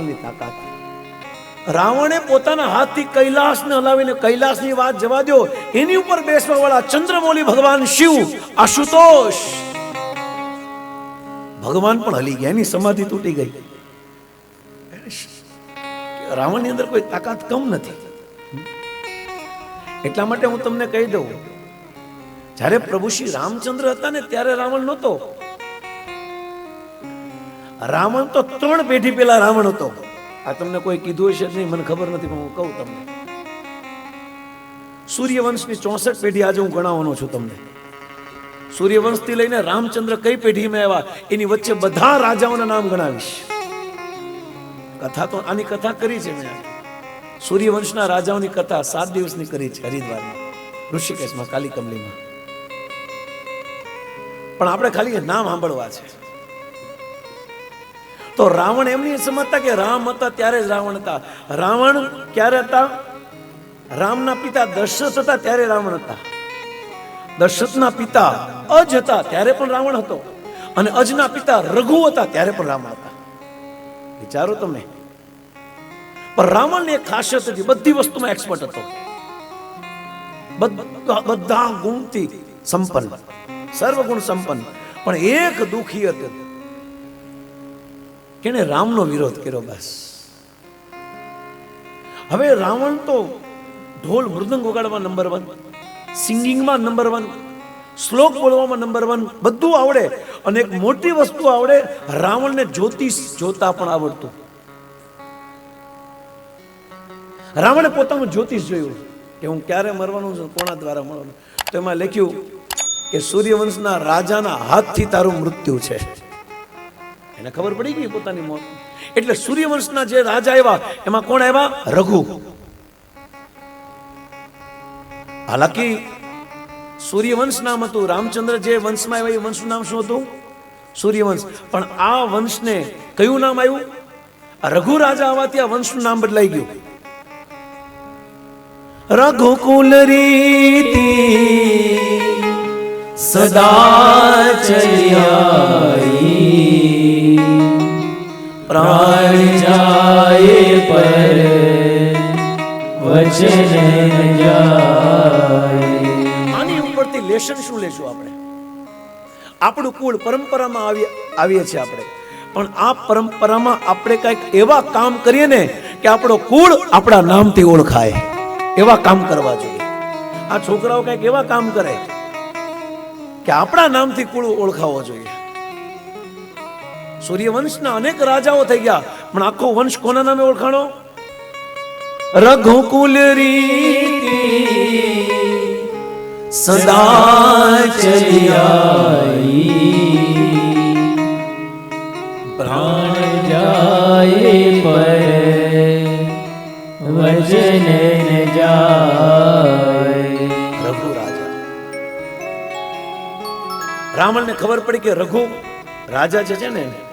રાવણની તાકાત. રાવણે પોતાના હાથથી કૈલાસને હલાવીને કૈલાસની વાત જવા દો એની ઉપર બેસવા વાળા ચંદ્રમૌલી ભગવાન શિવ, આશુતોષ. ભગવાન પણ હલી ગયા, એની સમાધિ તૂટી ગઈ. રાવણની અંદર કોઈ તાકાત કમ નથી. એટલા માટે હું તમને કહી દઉં, જ્યારે પ્રભુ શ્રી રામચંદ્ર હતા ને ત્યારે રાવણ નહોતો. રાવણ તો ત્રણ પેઢી પેલા રાવણ હતો. આ તમને કોઈ કીધું હશે નહીં, મને ખબર નથી, પણ હું કહું તમને. સૂર્યવંશની ચોસઠ પેઢી આજે હું ગણાવવાનો છું તમને. સૂર્યવંશથી લઈને રામચંદ્ર કઈ પેઢીમાં આવ્યા, એની વચ્ચે બધા રાજાઓના નામ ગણાવીશ. કથા તો આની કથા કરી છે મેં. સૂર્યવંશના રાજાઓની કથા સાત દિવસની કરી છે હરિદ્વારમાં, ઋષિકેશમાં કાલી કમલીમાં પણ આપણે ખાલી નામ સાંભળવા છે. તો રાવણ એમની સમજતા કે રામ હતા ત્યારે જ રાવણ હતા. રાવણ ક્યારે હતા? રામના પિતા દશરથ હતા ત્યારે રાવણ હતા. દશરથના પિતા અજ હતા ત્યારે પણ રાવણ હતો. અને અજના પિતા રઘુ હતા ત્યારે પણ રાવણ હતા. વિચારો તમે. પણ રાવણની એક ખાસિયત હતી, બધી વસ્તુમાં એક્સપર્ટ હતો. બધા ગુણથી સંપન્ન. સર્વગુણ સંપન્ન. પણ એક દુખી હતું. કેને રામનો વિરોધ કર્યો બસ. હવે રાવણ તો ઢોલ મૃદંગ વગાડવા નંબર વન સિંગિંગમાં નંબર વન શ્લોક બોલવામાં નંબર વન બધું આવડે. અને એક મોટી વસ્તુ આવડે, રાવણને જ્યોતિષ જોતા પણ આવડતું. રાવણે પોતાનું જ્યોતિષ જોયું કે હું ક્યારે મરવાનું છું, કોના દ્વારા મળવાનું તો એમાં લખ્યું કે સૂર્યવંશના રાજાના હાથથી તારું મૃત્યુ છે. એને ખબર પડી ગઈ પોતાની મોત? એટલે સૂર્યવંશના જે રાજા આવ્યા, એમાં કોણ આવ્યા? રઘુ. હાલાકી સૂર્યવંશ હતું. રામચંદ્ર જે વંશમાં આવ્યા, એ વંશનું નામ શું હતું? સૂર્યવંશ. પણ આ વંશને કયું નામ આવ્યું? રઘુ રાજા આવવાથી આ વંશનું નામ બદલાઈ ગયું. રઘુકુલ રીતિ સદા ચલિયાઈ પ્રાણ જાય પર, વચન જાય. આની ઉપરથી લેશન શું લેશું આપણે? આપણું કુળ પરંપરામાં આવીએ આવીએ છીએ આપણે. પણ આ પરંપરામાં આપણે કંઈક એવા કામ કરીએ ને કે આપણો કુળ આપણા નામથી ઓળખાય. એવા કામ કરવા જોઈએ. આ છોકરાઓ કંઈક એવા કામ કરે કે આપણા નામથી કુળ ઓળખાવો જોઈએ. સૂર્યવંશના અનેક રાજાઓ થઈ ગયા. પણ આખો વંશ કોના નામે ઓળખાણો? રઘુકુલ રીતિ સદા ચલિયાઈ. પ્રાણ જાય પર વજન જાય. રઘુ રાજા રાવણને ખબર પડી કે રઘુ રાજા છે ને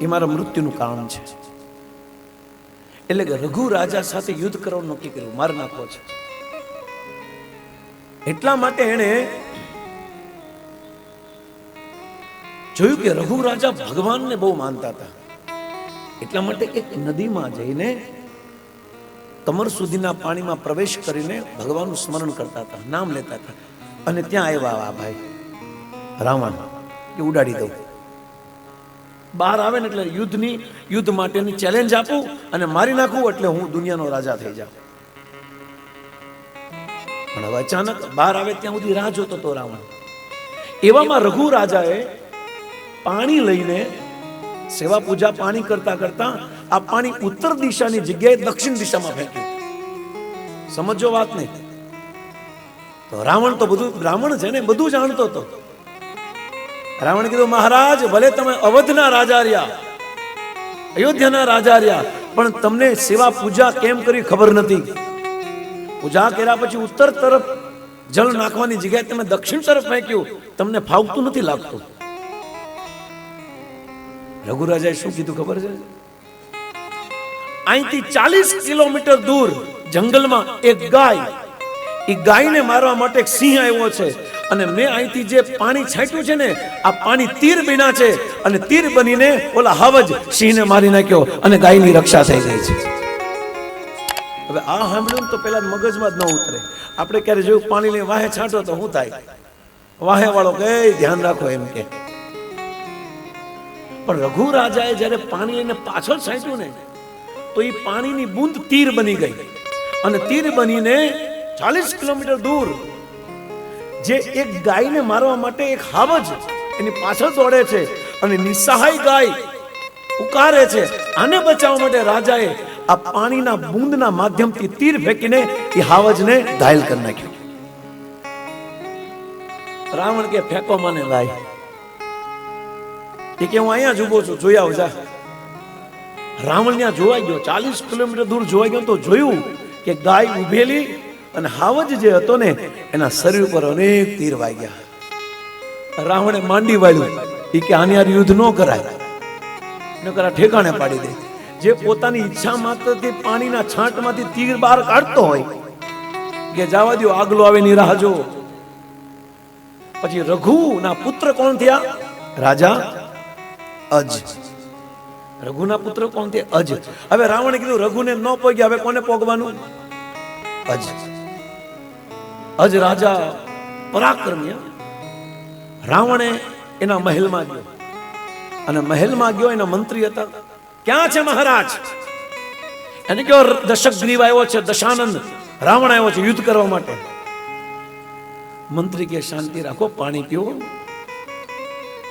એ મારા મૃત્યુનું કારણ છે. એટલે કે રઘુ રાજા સાથે યુદ્ધ કરવાનું નક્કી કર્યું, માર નાખવો છે. એટલા માટે એણે જોયું કે રઘુ રાજા ભગવાનને બહુ માનતા હતા. એટલા માટે એક નદીમાં જઈને કમર સુધીના પાણીમાં પ્રવેશ કરીને ભગવાનનું સ્મરણ કરતા હતા, નામ લેતા હતા. અને ત્યાં આવ્યા આ ભાઈ, રાવણ, કે ઉડાડી દઉં. બહાર આવે ને એટલે યુદ્ધની, યુદ્ધ માટેની ચેલેન્જ આપું અને મારી નાખું એટલે હું દુનિયાનો રાજા થઈ જાઉં. પણ હવે અચાનક બહાર આવે ત્યાં સુધી રાહ જોતો હતો રાવણ. એવામાં રઘુ રાજાએ પાણી લઈને સેવા પૂજા પાણી કરતા કરતા આ પાણી ઉત્તર દિશાની જગ્યાએ દક્ષિણ દિશામાં ફેંક્યું. સમજો વાત નહીં? તો રાવણ તો બધું બ્રાહ્મણ છે ને બધું જાણતો હતો રાવણ કીધું, મહારાજ, ભલે તમે અવધના રાજા રહ્યા, અયોધ્યાના રાજા રહ્યા, પણ તમને સેવા પૂજા કેમ કરી ખબર નથી? પૂજા કર્યા પછી ઉત્તર તરફ જળ નાખવાની જગ્યાએ તમે દક્ષિણ તરફ ફેંક્યું, તમને ફાવતું નથી લાગતું? રઘુરાજાએ શું કીધું ખબર છે? અહીંથી ચાલીસ કિલોમીટર દૂર જંગલમાં એક ગાય, એ ગાયને મારવા માટે એક સિંહ આવ્યો છે. અને મેં અહીંથી જે પાણી છાંટ્યું છે ને, આ પાણી તીર બીના છે. અને તીર બનીને ઓલા હાવજ સિંહને મારી નાખ્યો અને ગાયની રક્ષા થઈ ગઈ છે. હવે આ સાંભળ્યું તો પેલા મગજમાં જ ન ઉતરે. આપણે ક્યારે જોયું પાણી લઈ વાહે છાંટો તો શું થાય? વાહે વાળો કે ધ્યાન રાખો એમ કે. પણ રઘુ રાજાએ જ્યારે પાણી લઈને પાછળ છાંટ્યું ને, તો એ પાણીની બૂંદ તીર બની ગઈ. અને તીર બનીને ચાલીસ કિલોમીટર દૂર જે એક ગાયને મારવા માટે એક હાવજ એની પાછળ દોડે છે અને નિસહાય ગાય ઉકારે છે. આને બચાવવા માટે રાજાએ આ પાણીના બૂંદના માધ્યમથી તીર ફેંકીને એ હાવજને ઘાયલ કરી નાખ્યો. રાવણ કે, ફેંકો મને ભાઈ એ કે, હું અહીંયા જ ઊભો છું, જોઈ આવ, જા. રાવણ ત્યાં જોવાઈ ગયો. ચાલીસ કિલોમીટર દૂર જોવાઈ ગયો તો જોયું કે ગાય ઉભેલી અને હાવજ જે હતો ને, એના શરીર ઉપર અનેક તીર વાગ્યા. રાવણે માંડી વાળ્યું. એ કે આની યુદ્ધ ન કરાય. નકરા ઠેકાણે પાડી દે. જે પોતાની ઈચ્છા માત્રથી પાણીના છાંટમાંથી તીર બહાર કાઢતો હોય, કે જવા દો આગલો આવે ની રાહ જો પછી રઘુના પુત્ર કોણ થયા? રાજા અજ. રઘુના પુત્ર કોણ થયા? અજ. હવે રાવણે કીધું, રઘુને ન પોગ્યા, હવે કોને પોગવાનું? અજ. અજ રાજા પરાક્રમ્ય રાવણે એના મહેલમાં ગયો. અને મહેલમાં ગયો, એના મંત્રી હતા. ક્યાં છે મહારાજ? એને કયો દશગ્રીવ આવ્યો છે, દશાનંદ રાવણ આવ્યો છે, યુદ્ધ કરવા માટે. મંત્રી કે શાંતિ રાખો, પાણી પીવો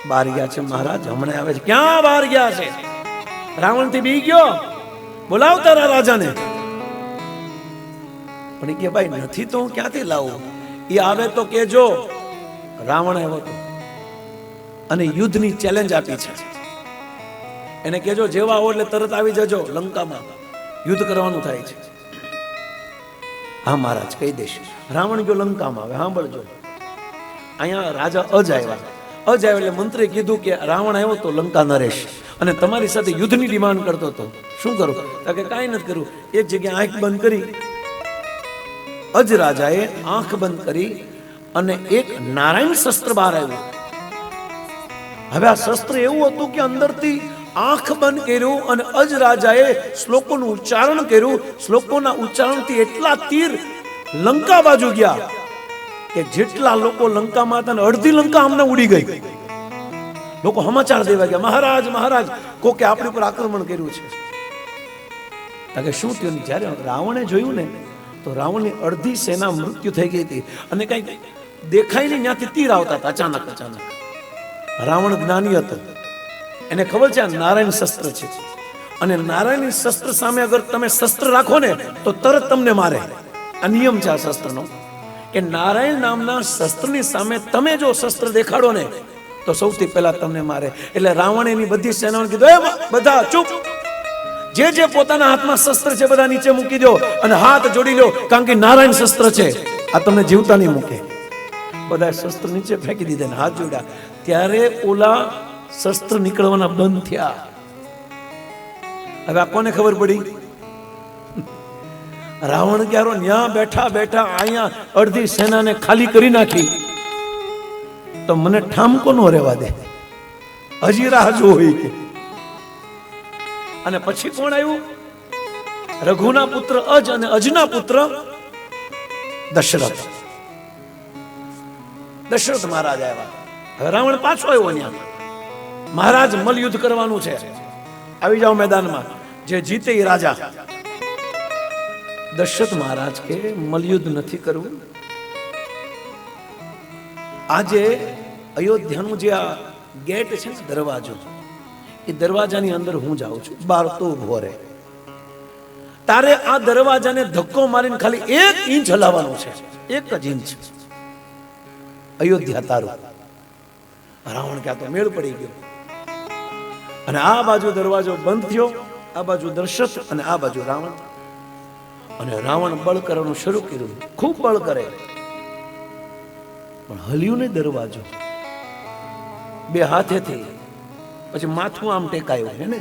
બહાર ગયા છે મહારાજ, હમણાં આવે છે. ક્યાં બહાર ગયા છે? રાવણથી બી ગયો. બોલાવ તારા રાજાને. પણ કે ભાઈ, નથી તો હું ક્યાંથી લાવું? એ આવે તો કેજો રાવણ આવ્યો હતો અને યુદ્ધની ચેલેન્જ આપી છે. એને કેજો જેવા આવો એટલે તરત આવી જજો લંકામાં. યુદ્ધ કરવાનું થાય છે. હા, મહારાજ, કહી દેશ રાવણ ગયો લંકામાં આવે સાંભળજો. અહીંયા રાજા અજ આવ્યા. અજ આવ્યો એટલે મંત્રી કીધું કે રાવણ આવ્યો તો લંકા નરેશ. અને તમારી સાથે યુદ્ધની ડિમાન્ડ કરતો હતો. શું કરું? કે કાંઈ નથી કર્યું. એક જગ્યાએ આંખ બંધ કરી અજ રાજાએ આંખ બંધ કરી અને એક નારાયણ શસ્ત્ર બહાર આવ્યું. હવે આ શસ્ત્ર એવું હતું કે અંદરથી આંખ બંધ કર્યું અને અજ રાજાએ શ્લોકોનું ઉચ્ચારણ કર્યું. શ્લોકોના ઉચ્ચારણથી એટલા તીર લંકા બાજુ ગયા કે જેટલા લોકો લંકામાં હતા અડધી લંકા અમને ઉડી ગઈ. લોકો સમાચાર દેવા ગયા, મહારાજ મહારાજ, કોકે આપણી પર આક્રમણ કર્યું છે. કે શું થયું જ્યારે રાવણે જોયું ને તો રાવણની અડધી સેના મૃત્યુ થઈ ગઈ હતી અને કંઈક દેખાય નહીં, ત્યાંથી તીર આવતા હતા અચાનક અચાનક. રાવણ જ્ઞાની હતો. એને ખબર છે આ નારાયણ શસ્ત્ર છે. અને નારાયણની શસ્ત્ર સામે અગર તમે શસ્ત્ર રાખો ને, તો તરત તમને મારે. આ નિયમ છે આ શસ્ત્રનો, કે નારાયણ નામના શસ્ત્રની સામે તમે જો શસ્ત્ર દેખાડો ને, તો સૌથી પહેલા તમને મારે. એટલે રાવણ એની બધી સેનાઓને કીધું, "એ બધા ચૂપ. જે જે પોતાના હાથમાં શસ્ત્ર છે, બધા નીચે મૂકી દો અને હાથ જોડી લો, કારણ કે નારાયણ શસ્ત્ર છે. આ તમને જીવતા નહીં મૂકે. બધા શસ્ત્ર નીચે ફેંકી દીધા ને હાથ જોડ્યા. ત્યારે ઓલા શસ્ત્ર નીકળવાના બંધ થયા. હવે આ કોને ખબર પડી? રાવણ ક્યારો ન્યા બેઠા બેઠા અહીંયા અડધી સેનાને ખાલી કરી નાખી. તો મને ઠામકો નો રહેવા દે. હજી રાહ જોઈ. અને પછી કોણ આવ્યું? રઘુના પુત્ર અજ અને અજના પુત્ર દશરથ. દશરથ મહારાજ આવ્યા. રાવણ પાછો આવ્યો ત્યાં મહારાજ મલયુદ્ધ કરવાનું છે. આવી જાઓ મેદાનમાં. જે જીતે એ રાજા. દશરથ મહારાજ કે, મલયુદ્ધ નથી કરવું. આજે અયોધ્યાનું જે આ ગેટ છે ને દરવાજો એ દરવાજાની અંદર હું જાઉં છું. બાર તો ઊભો રહે. તારે આ દરવાજાને ધક્કો મારીને ખાલી એક ઇંચ હલાવવાનું છે. એક જ ઇંચ. અયોધ્યા તારું. રાવણ ક્યાં તો મેળ પડી ગયો. અને આ બાજુ દરવાજો બંધ થયો આ બાજુ દર્શક અને આ બાજુ રાવણ. અને રાવણ બળ કરવાનું શરૂ કર્યું. ખૂબ બળ કરે. પણ હલ્યું નહીં દરવાજો. બે હાથેથી પછી માથું આમ ટેકાયું હે ને?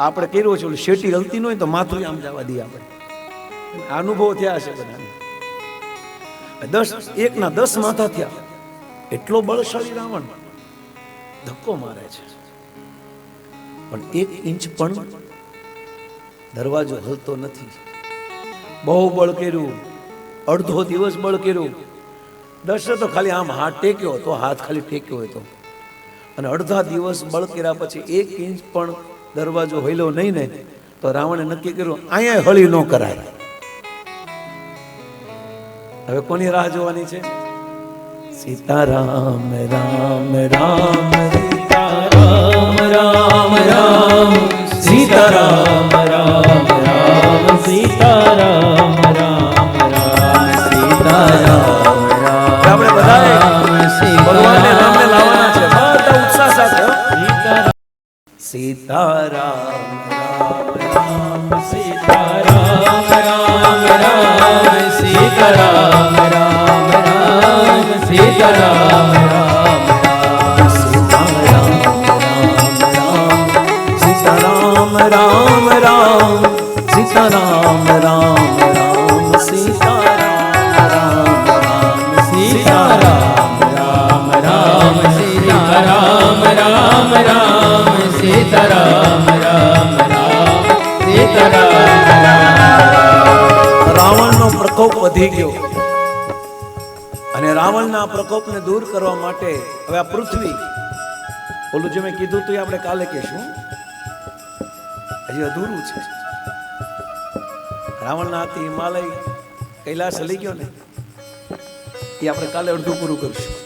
આપણે કર્યું છે શેટી હલતી ન હોય તો માથું આમ જવા દઈએ આપણે. અનુભવ થયા છે બધાને. દસ, એકના દસ માથા થયા. એટલો બળશાળી રાવણ ધક્કો મારે છે. પણ એક ઇંચ પણ દરવાજો હલતો નથી. બહુ બળ કર્યું. અડધો દિવસ બળ કર્યું. દશરથ તો ખાલી આમ હાથ ટેક્યો તો હાથ ખાલી ટેક્યો હોય તો. અને અડધા દિવસ બળ કર્યા પછી એક ઇંચ પણ દરવાજો હલ્યો નહીં ને, તો રાવણે નક્કી કર્યું અહીંયા હળી ન કરાય. હવે કોની રાહ જોવાની છે? સીતારામ, રામ રામ રામ રામ રામ, સીતારામ, રામ રામ, સીતારામ. રામ રામ સીતારામ રામ રામ રામ સીતારામ રામ રામ રાવણનો પ્રકોપ વધી ગયો અને રાવણના પ્રકોપને દૂર કરવા માટે હવે આ પૃથ્વી ઓલું જે મેં કીધું તું આપણે કાલે કહેશું હજી અધૂરું છે. રાવણના હાથી હિમાલય કૈલાસ હલી ગયો ને, એ આપણે કાલે અડધું પૂરું કરીશું.